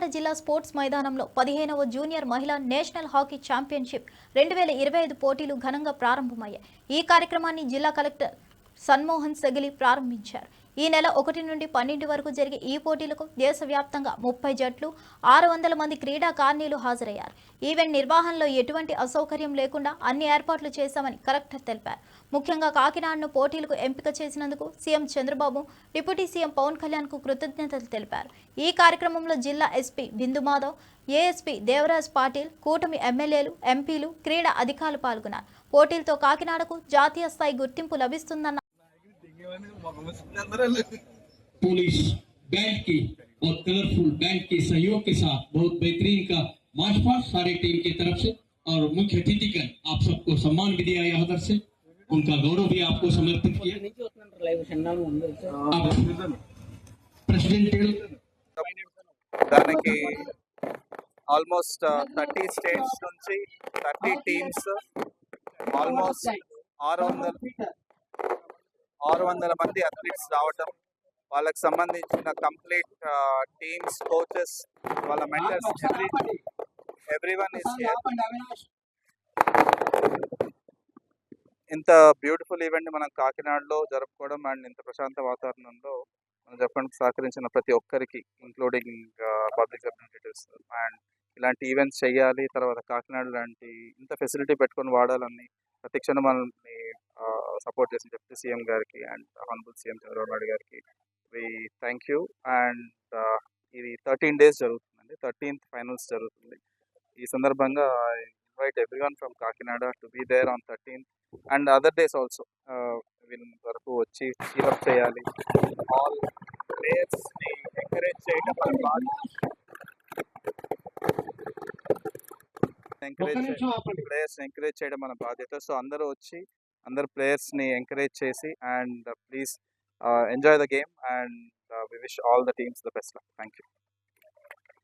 కాకినాడ జిల్లా స్పోర్ట్స్ మైదానంలో పదిహేనవ జూనియర్ మహిళా నేషనల్ హాకీ ఛాంపియన్షిప్ రెండు వేల ఇరవై ఐదు పోటీలు ఘనంగా ప్రారంభమయ్యాయి. ఈ కార్యక్రమాన్ని జిల్లా కలెక్టర్ సన్మోహన్ సెగిలి ప్రారంభించారు. ఈ నెల ఒకటి నుండి పన్నెండు వరకు జరిగే ఈ పోటీలకు దేశవ్యాప్తంగా ముప్పై జట్లు ఆరు వందల మంది క్రీడాకారిణీలు హాజరయ్యారు. ఈవెంట్ నిర్వహణలో ఎటువంటి అసౌకర్యం లేకుండా అన్ని ఏర్పాట్లు చేశామని కలెక్టర్ తెలిపారు. ముఖ్యంగా కాకినాడను పోటీలకు ఎంపిక చేసినందుకు CM Chandrababu deputy CM Pawan కళ్యాణ్కు కృతజ్ఞతలు తెలిపారు. ఈ కార్యక్రమంలో జిల్లా ఎస్పీ బిందు మాధవ్ ఏఎస్పీ దేవరాజ్ పాటిల్ కూటమి ఎమ్మెల్యేలు ఎంపీలు క్రీడా అధికారులు పాల్గొన్నారు. పోటీలతో కాకినాడకు జాతీయ స్థాయి గుర్తింపు లభిస్తుందన్న पुलिस बैंड की और कलरफुल बैंड के सहयोग के साथ बहुत बेहतरीन का मार्च पास्ट सारे टीम की तरफ से और मुख्य अतिथिगण आप सबको सम्मान भी दिया यहाँ से उनका गौरव भी आपको समर्पित किया నుంచి వస్తున్నారు లైవ్ చిన్నాలు ఉంది अब प्रेसिडेंटियल దానికి ఆల్మోస్ట్ థర్టీ స్టేట్స్ నుంచి థర్టీ టీమ్స్ ఆల్మోస్ట్ ఆరు వందల ఆరు వందల మంది అథ్లీట్స్ రావటం వాళ్ళకి సంబంధించిన కంప్లీట్ టీమ్స్ కోచెస్ వాళ్ళ mentors every every one is ఇంత బ్యూటిఫుల్ ఈవెంట్ మనం కాకినాడలో జరుపుకోవడం అండ్ ఇంత ప్రశాంత వాతావరణంలో మనం చెప్పడానికి సహకరించిన ప్రతి ఒక్కరికి ఇంక్లూడింగ్ పబ్లిక్ రిప్రజెంటేటివ్స్ అండ్ ఇలాంటి ఈవెంట్స్ చేయాలి తర్వాత కాకినాడ లాంటి ఇంత ఫెసిలిటీ పెట్టుకొని వాడాలని ప్రతి క్షణం మనల్ని సపోర్ట్ చేసిన చెప్పి సీఎం గారికి and honourable CM Chandrababu Naidu గారికి వి థ్యాంక్ యూ అండ్ ఇది థర్టీన్ డేస్ జరుగుతుందండి. థర్టీన్త్ ఫైనల్స్ జరుగుతుంది. ఈ సందర్భంగా invite every one from Kakinada to be there on thirteen and other days also వీళ్ళ వరకు వచ్చి చీరప్ చేయాలి. ఆల్ ప్లేయర్స్ని ఎంకరేజ్ చేయడం మన బాధ్యత. ఎంకరేజ్ ప్లేయర్స్ ఎంకరేజ్ చేయడం మన బాధ్యత. సో అందరూ వచ్చి అందరు ప్లేయర్స్ని ఎంకరేజ్ చేసి and please enjoy the game and we wish all the teams the best thank you